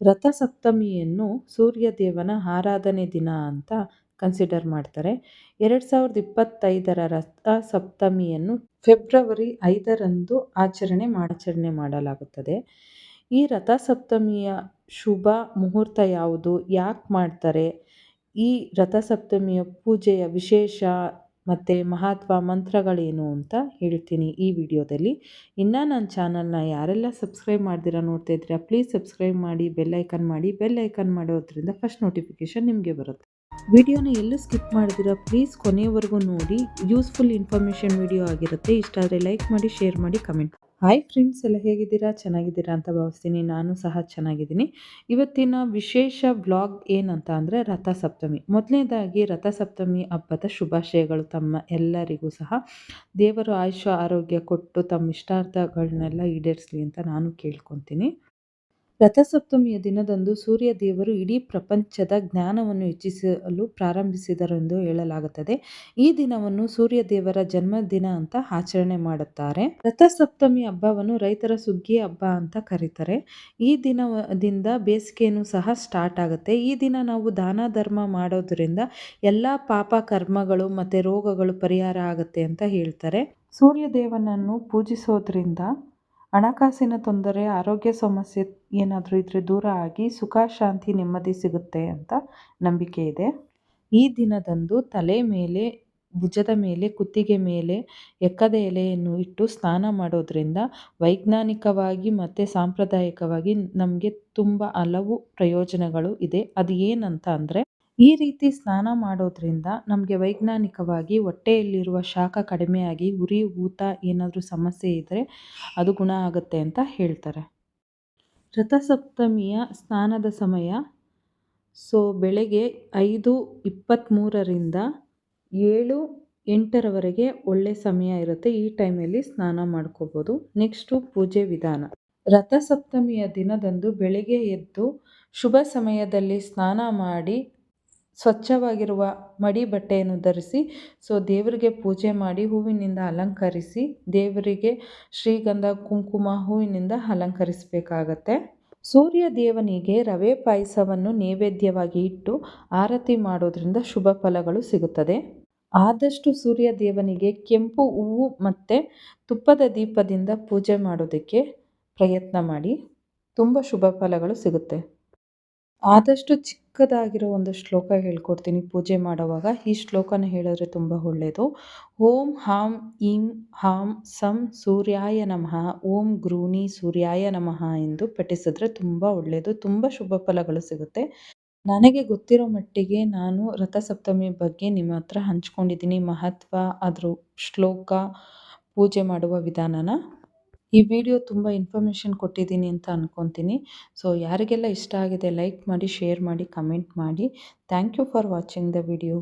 ರಥಸಪ್ತಮಿಯನ್ನು ಸೂರ್ಯದೇವನ ಆರಾಧನೆ ದಿನ ಅಂತ ಕನ್ಸಿಡರ್ ಮಾಡ್ತಾರೆ. ಎರಡು ಸಾವಿರದ ಇಪ್ಪತ್ತೈದರ ರಥಸಪ್ತಮಿಯನ್ನು ಫೆಬ್ರವರಿ ಐದರಂದು ಆಚರಣೆ ಆಚರಣೆ ಮಾಡಲಾಗುತ್ತದೆ. ಈ ರಥಸಪ್ತಮಿಯ ಶುಭ ಮುಹೂರ್ತ ಯಾವುದು? ಯಾಕೆ ಮಾಡ್ತಾರೆ? ಈ ರಥಸಪ್ತಮಿಯ ಪೂಜೆಯ ವಿಶೇಷ ಮತ್ತು ಮಹತ್ವ ಮಂತ್ರಗಳೇನು ಅಂತ ಹೇಳ್ತೀನಿ ಈ ವಿಡಿಯೋದಲ್ಲಿ. ಇನ್ನು ನನ್ನ ಚಾನಲ್ನ ಯಾರೆಲ್ಲ ಸಬ್ಸ್ಕ್ರೈಬ್ ಮಾಡ್ದಿರ ನೋಡ್ತಾ ಇದ್ದೀರಾ ಪ್ಲೀಸ್ ಸಬ್ಸ್ಕ್ರೈಬ್ ಮಾಡಿ ಬೆಲ್ಲೈಕನ್ ಮಾಡಿ ಬೆಲ್ಲೈಕನ್ ಮಾಡೋದ್ರಿಂದ ಫಸ್ಟ್ ನೋಟಿಫಿಕೇಶನ್ ನಿಮಗೆ ಬರುತ್ತೆ. ವಿಡಿಯೋನ ಎಲ್ಲೂ ಸ್ಕಿಪ್ ಮಾಡಿದಿರ ಪ್ಲೀಸ್ ಕೊನೆಯವರೆಗೂ ನೋಡಿ. ಯೂಸ್ಫುಲ್ ಇನ್ಫಾರ್ಮೇಷನ್ ವಿಡಿಯೋ ಆಗಿರುತ್ತೆ, ಇಷ್ಟ ಆದರೆ ಲೈಕ್ ಮಾಡಿ ಶೇರ್ ಮಾಡಿ ಕಮೆಂಟ್ ಹಾಯ್ ಫ್ರೆಂಡ್ಸ್ ಎಲ್ಲ ಹೇಗಿದ್ದೀರಾ? ಚೆನ್ನಾಗಿದ್ದೀರಾ ಅಂತ ಭಾವಿಸ್ತೀನಿ. ನಾನು ಸಹ ಚೆನ್ನಾಗಿದ್ದೀನಿ. ಇವತ್ತಿನ ವಿಶೇಷ ವ್ಲಾಗ್ ಏನಂತ ಅಂದರೆ ರಥಸಪ್ತಮಿ. ಮೊದಲನೇದಾಗಿ ರಥಸಪ್ತಮಿ ಹಬ್ಬದ ಶುಭಾಶಯಗಳು ತಮ್ಮ ಎಲ್ಲರಿಗೂ ಸಹ. ದೇವರು ಆಯುಷ ಆರೋಗ್ಯ ಕೊಟ್ಟು ತಮ್ಮ ಇಷ್ಟಾರ್ಥಗಳನ್ನೆಲ್ಲ ಈಡೇರಿಸಲಿ ಅಂತ ನಾನು ಕೇಳ್ಕೊತೀನಿ. ರಥಸಪ್ತಮಿಯ ದಿನದಂದು ಸೂರ್ಯ ದೇವರು ಇಡೀ ಪ್ರಪಂಚದ ಜ್ಞಾನವನ್ನು ಹೆಚ್ಚಿಸಲು ಪ್ರಾರಂಭಿಸಿದರೆಂದು ಹೇಳಲಾಗುತ್ತದೆ. ಈ ದಿನವನ್ನು ಸೂರ್ಯ ದೇವರ ಜನ್ಮದಿನ ಅಂತ ಆಚರಣೆ ಮಾಡುತ್ತಾರೆ. ರಥಸಪ್ತಮಿ ಹಬ್ಬವನ್ನು ರೈತರ ಸುಗ್ಗಿ ಹಬ್ಬ ಅಂತ ಕರೀತಾರೆ. ಈ ದಿನದಿಂದ ಬೇಸಿಗೆಯನ್ನು ಸಹ ಸ್ಟಾರ್ಟ್ ಆಗುತ್ತೆ. ಈ ದಿನ ನಾವು ದಾನ ಧರ್ಮ ಮಾಡೋದ್ರಿಂದ ಎಲ್ಲ ಪಾಪ ಕರ್ಮಗಳು ಮತ್ತು ರೋಗಗಳು ಪರಿಹಾರ ಆಗುತ್ತೆ ಅಂತ ಹೇಳ್ತಾರೆ. ಸೂರ್ಯ ದೇವನನ್ನು ಪೂಜಿಸೋದ್ರಿಂದ ಹಣಕಾಸಿನ ತೊಂದರೆ, ಆರೋಗ್ಯ ಸಮಸ್ಯೆ ಏನಾದರೂ ಇದ್ದರೆ ದೂರ ಆಗಿ ಸುಖ, ಶಾಂತಿ, ನೆಮ್ಮದಿ ಸಿಗುತ್ತೆ ಅಂತ ನಂಬಿಕೆ ಇದೆ. ಈ ದಿನದಂದು ತಲೆ ಮೇಲೆ, ಭುಜದ ಮೇಲೆ, ಕುತ್ತಿಗೆ ಮೇಲೆ, ಎಕ್ಕದ ಎಲೆಯನ್ನು ಇಟ್ಟು ಸ್ನಾನ ಮಾಡೋದ್ರಿಂದ ವೈಜ್ಞಾನಿಕವಾಗಿ ಮತ್ತು ಸಾಂಪ್ರದಾಯಿಕವಾಗಿ ನಮಗೆ ತುಂಬ ಹಲವು ಪ್ರಯೋಜನಗಳು ಇದೆ. ಅದು ಏನಂತ ಅಂದರೆ ಈ ರೀತಿ ಸ್ನಾನ ಮಾಡೋದ್ರಿಂದ ನಮಗೆ ವೈಜ್ಞಾನಿಕವಾಗಿ ಹೊಟ್ಟೆಯಲ್ಲಿರುವ ಶಾಖ ಕಡಿಮೆಯಾಗಿ ಉರಿ, ಊತ ಏನಾದರೂ ಸಮಸ್ಯೆ ಇದ್ದರೆ ಅದು ಗುಣ ಆಗುತ್ತೆ ಅಂತ ಹೇಳ್ತಾರೆ. ರಥಸಪ್ತಮಿಯ ಸ್ನಾನದ ಸಮಯ. ಸೊ, ಬೆಳಗ್ಗೆ ಐದು ಇಪ್ಪತ್ತ್ಮೂರರಿಂದ ಏಳು ಎಂಟರವರೆಗೆ ಒಳ್ಳೆ ಸಮಯ ಇರುತ್ತೆ. ಈ ಟೈಮಲ್ಲಿ ಸ್ನಾನ ಮಾಡ್ಕೋಬೋದು. ನೆಕ್ಸ್ಟು ಪೂಜೆ ವಿಧಾನ. ರಥಸಪ್ತಮಿಯ ದಿನದಂದು ಬೆಳಗ್ಗೆ ಎದ್ದು ಶುಭ ಸಮಯದಲ್ಲಿ ಸ್ನಾನ ಮಾಡಿ ಸ್ವಚ್ಛವಾಗಿರುವ ಮಡಿ ಬಟ್ಟೆಯನ್ನು ಧರಿಸಿ, ಸೊ ದೇವರಿಗೆ ಪೂಜೆ ಮಾಡಿ ಹೂವಿನಿಂದ ಅಲಂಕರಿಸಿ, ದೇವರಿಗೆ ಶ್ರೀಗಂಧ, ಕುಂಕುಮ ಹೂವಿನಿಂದ ಅಲಂಕರಿಸಬೇಕಾಗತ್ತೆ. ಸೂರ್ಯ ದೇವನಿಗೆ ರವೆ ಪಾಯಸವನ್ನು ನೈವೇದ್ಯವಾಗಿ ಇಟ್ಟು ಆರತಿ ಮಾಡೋದ್ರಿಂದ ಶುಭ ಫಲಗಳು ಸಿಗುತ್ತದೆ. ಆದಷ್ಟು ಸೂರ್ಯ ದೇವನಿಗೆ ಕೆಂಪು ಹೂವು ಮತ್ತು ತುಪ್ಪದ ದೀಪದಿಂದ ಪೂಜೆ ಮಾಡೋದಕ್ಕೆ ಪ್ರಯತ್ನ ಮಾಡಿ, ತುಂಬ ಶುಭ ಫಲಗಳು ಸಿಗುತ್ತೆ. ಆದಷ್ಟು ಚಿಕ್ಕದಾಗಿರೋ ಒಂದು ಶ್ಲೋಕ ಹೇಳ್ಕೊಡ್ತೀನಿ. ಪೂಜೆ ಮಾಡುವಾಗ ಈ ಶ್ಲೋಕನ ಹೇಳಿದ್ರೆ ತುಂಬ ಒಳ್ಳೆಯದು ಓಂ ಹಾಂ ಇಂ ಹಾಂ ಸಂ ಸೂರ್ಯಾಯ ನಮಃ. ಓಂ ಗ್ರೂನಿ ಸೂರ್ಯಾಯ ನಮಃ ಎಂದು ಪಠಿಸಿದ್ರೆ ತುಂಬ ಒಳ್ಳೆಯದು ತುಂಬ ಶುಭ ಫಲಗಳು ಸಿಗುತ್ತೆ. ನನಗೆ ಗೊತ್ತಿರೋ ಮಟ್ಟಿಗೆ ನಾನು ರಥಸಪ್ತಮಿ ಬಗ್ಗೆ ನಿಮ್ಮ ಹತ್ರ ಹಂಚ್ಕೊಂಡಿದ್ದೀನಿ. ಮಹತ್ವ ಅದ್ರ ಶ್ಲೋಕ ಪೂಜೆ ಮಾಡುವ ವಿಧಾನನ. ಈ ವಿಡಿಯೋ ತುಂಬ ಇನ್ಫಾರ್ಮೇಷನ್ ಕೊಟ್ಟಿದ್ದೀನಿ ಅಂತ ಅಂದ್ಕೊತೀನಿ ಸೊ ಯಾರಿಗೆಲ್ಲ ಇಷ್ಟ ಆಗಿದೆ ಲೈಕ್ ಮಾಡಿ ಶೇರ್ ಮಾಡಿ ಕಮೆಂಟ್ ಮಾಡಿ. Thank you for watching the video